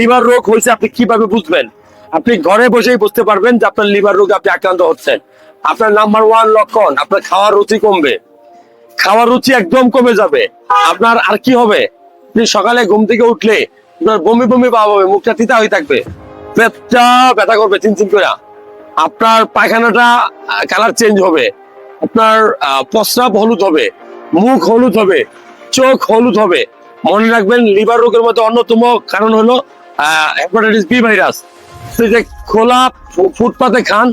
Liver রোগ হয়েছে, আপনি কীভাবে বুঝবেন? আপনি ঘরে বসেই বুঝতে পারবেন যে আপনার লিভার রোগে আপনি আক্রান্ত হচ্ছেন। আপনার নাম্বার ওয়ান লক্ষণ, আপনার খাওয়ার রুচি কমবে। খাওয়ার রুচি একদম কমে যাবে। আপনার আর কি হবে? আপনি সকালে ঘুম থেকে উঠলে আপনার বমি বমি ভাব হবে, মুখটা তিতা হয়ে থাকবে। পেটটা ব্যথা করবে, চিনচিন করে। আপনার পায়খানাটা কালার চেঞ্জ হবে। আপনার প্রস্রাব হলুদ হবে, মুখ হলুদ হবে, চোখ হলুদ হবে। মনে রাখবেন, লিভার রোগের মধ্যে অন্যতম কারণ হলো হেপাটাইটিস বি ভাইরাস। যে খোলা ফুটপাতে খান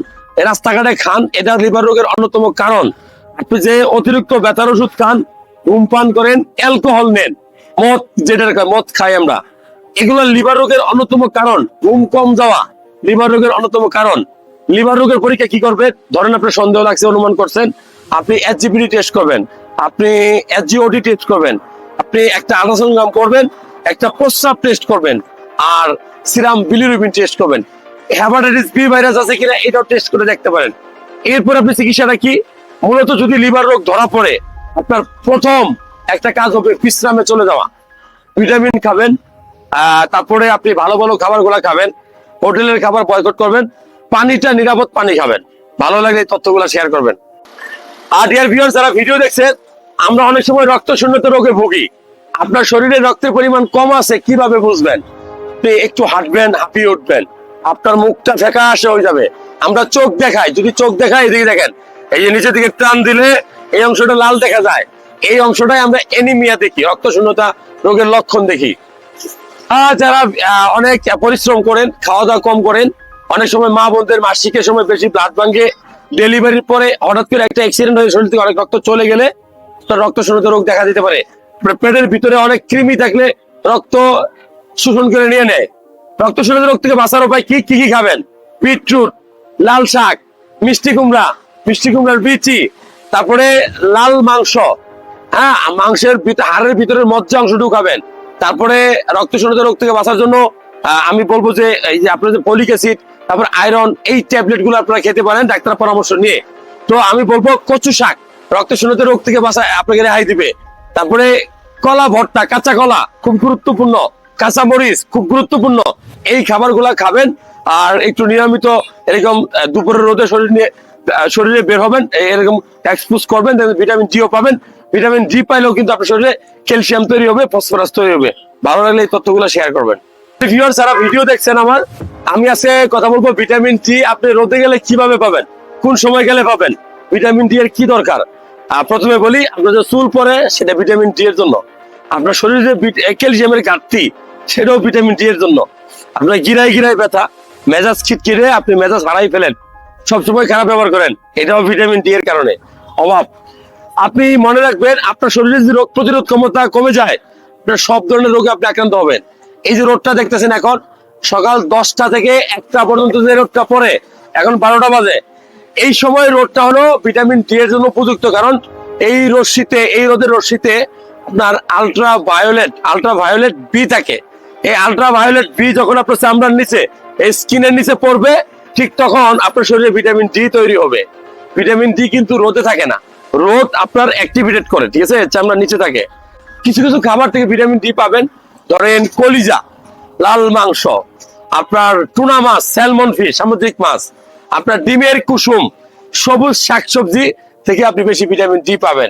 রাস্তাঘাটে খান, এটা লিভার রোগের অন্যতম কারণ। আপনি যে অতিরিক্ত ব্যথার ওষুধ খান ধূমপান করেন, অ্যালকোহল নেন, মদ যেটা মদ খাই আমরা। এগুলো লিভার রোগের অন্যতম কারণ, ঘুম কম যাওয়া, লিভার রোগের অন্যতম কারণ। লিভার রোগের পরীক্ষা কি করবে? ধরেন আপনার সন্দেহ লাগছে, অনুমান করছেন, আপনি এসজিপিডি টেস্ট করবেন, আপনি এসজিওডি টেস্ট করবেন, আপনি একটা আল্ট্রাসাউন্ড করবেন, একটা প্রস্রাব টেস্ট করবেন আর সিরাম বিলিরুবিন টেস্ট করবেন। হেপাটাইটিস বি ভাইরাস আছে কিনা এটাও টেস্ট করে দেখতে পারেন। এরপর আপনি চিকিৎসাটা কি? মূলত যদি লিভার রোগ ধরা পড়ে, আপনার প্রথম একটা কাজ হবে বিশ্রামে চলে যাওয়া। ভিটামিন খাবেন তারপরে আপনি ভালো ভালো খাবারগুলা খাবেন, হোটেলের খাবার বয়কট করবেন, পানিটা নিরাপদ পানি খাবেন। ভালো লাগলে এই তথ্যগুলো শেয়ার করবেন। আর ডিয়ার ভিউয়ার্স যারা ভিডিও দেখছেন আমরা অনেক সময় রক্ত শূন্যতা রোগে ভুগি। আপনার শরীরে রক্তের পরিমাণ কম আছে, কীভাবে বুঝবেন? আপনি একটু হাঁটবেন, হাঁপিয়ে উঠবেন। আপনার মুখটা ফেঁকা আসে হয়ে যাবে। আমরা চোখ দেখাই, যদি চোখ দেখাই এদিকে দেখেন, এই যে নিচের দিকে টান দিলে এই অংশটা লাল দেখা যায়। এই অংশটাই আমরা এনিমিয়া দেখি রক্ত শূন্যতা রোগের লক্ষণ দেখি। আর যারা অনেক পরিশ্রম করেন খাওয়া দাওয়া কম করেন, অনেক সময় মা বোনদের মাসিকের সময় বেশি ব্লাড ভাঙ্গে ডেলিভারির পরে হঠাৎ করে একটা অ্যাক্সিডেন্ট হয়ে শরীর থেকে অনেক রক্ত চলে গেলে রক্ত শূন্যতা রোগ দেখা দিতে পারে। পেটের ভিতরে অনেক কৃমি থাকলে রক্ত শোষণ করে নিয়ে নেয়। রক্ত শূন্যতা রোগ থেকে বাঁচার উপায় কি? কি কি খাবেন? বিটরুট, লাল শাক, মিষ্টি কুমড়া, মিষ্টি কুমড়ার বিচি, তারপরে লাল মাংস। হ্যাঁ মাংসের হাড়ের ভিতরের মজ্জা অংশ ঢুকাবেন তারপরে রক্ত শূন্যতা রোগ থেকে বাঁচার জন্য আমি বলব যে, এই যে আপনার যে ফলিক অ্যাসিড, তারপর আয়রন, এই ট্যাবলেটগুলো আপনারা খেতে পারেন, ডাক্তার পরামর্শ নিয়ে। তো আমি বলব কচু শাক, রক্ত শূন্যতা রোগ থেকে বাঁচায়, আপনাকে রেহাই দিবে। তারপরে কলা ভর্তা, কাঁচা কলা খুব গুরুত্বপূর্ণ। কাঁচা মরিচ খুব গুরুত্বপূর্ণ। এই খাবারগুলা খাবেন আর একটু নিয়মিত এরকম দুপুরের রোদে শরীর নিয়ে শরীরে বের হবেন এরকম এক্সপোজ করবেন ভিটামিন ডিও পাবেন। ভিটামিন ডি পাইলেও কিন্তু আপনার শরীরে ক্যালসিয়াম তৈরি হবে ফসফরাস তৈরি হবে। ভালো লাগলে এই তথ্যগুলো শেয়ার করবেন। যারা ভিডিও দেখছেন আমার, আমি আজকে কথা বলব ভিটামিন ডি আপনি রোদে গেলে কীভাবে পাবেন? কোন সময় গেলে পাবেন? ভিটামিন ডি এর কি দরকার? প্রথমে বলি, আপনার যে চুল পরে সেটা ভিটামিন ডি এর জন্য। আপনার শরীরে ক্যালসিয়ামের ঘাটতি সেটাও ভিটামিন ডি এর জন্য। আপনার গিরায় গিরায় ব্যথা, মেজাজ খিটকিরে আপনি মেজাজ হারাই ফেলেন। সবসময় খারাপ ব্যবহার করেন, এটাও ভিটামিন ডি এর কারণে। অভাব। আপনি মনে রাখবেন, আপনার শরীরে যদি রোগ প্রতিরোধ ক্ষমতা কমে যায়, আপনার সব ধরনের রোগে আপনি আক্রান্ত হবেন। এই যে রোদটা দেখতেছেন এখন, সকাল দশটা থেকে একটা পর্যন্ত যে রোদটা পড়ে, এখন বারোটা বাজে। এই সময় রোদটা হলো ভিটামিন ডি এর জন্য উপযুক্ত, কারণ এই রশ্মিতে, এই রোদের রশ্মিতে আপনার ultra violet ultra violet B থাকে। এই আলট্রা ভায়োলেট বি যখন আপনার চামড়ার নিচে, এই স্কিনের নিচে পড়বে, ঠিক তখন আপনার শরীরে ভিটামিন ডি তৈরি হবে। ভিটামিন ডি কিন্তু রোদে থাকে না। রোদ আপনার অ্যাক্টিভেটেড করে, ঠিক আছে? চামড়ার নিচে থাকে। কিছু কিছু খাবার থেকে ভিটামিন ডি পাবেন। ধরেন কলিজা, লাল মাংস, আপনার টুনা মাছ স্যালমন ফিশ সামুদ্রিক মাছ, আপনার ডিমের কুসুম, সবুজ শাকসবজি থেকে আপনি বেশি ভিটামিন ডি পাবেন।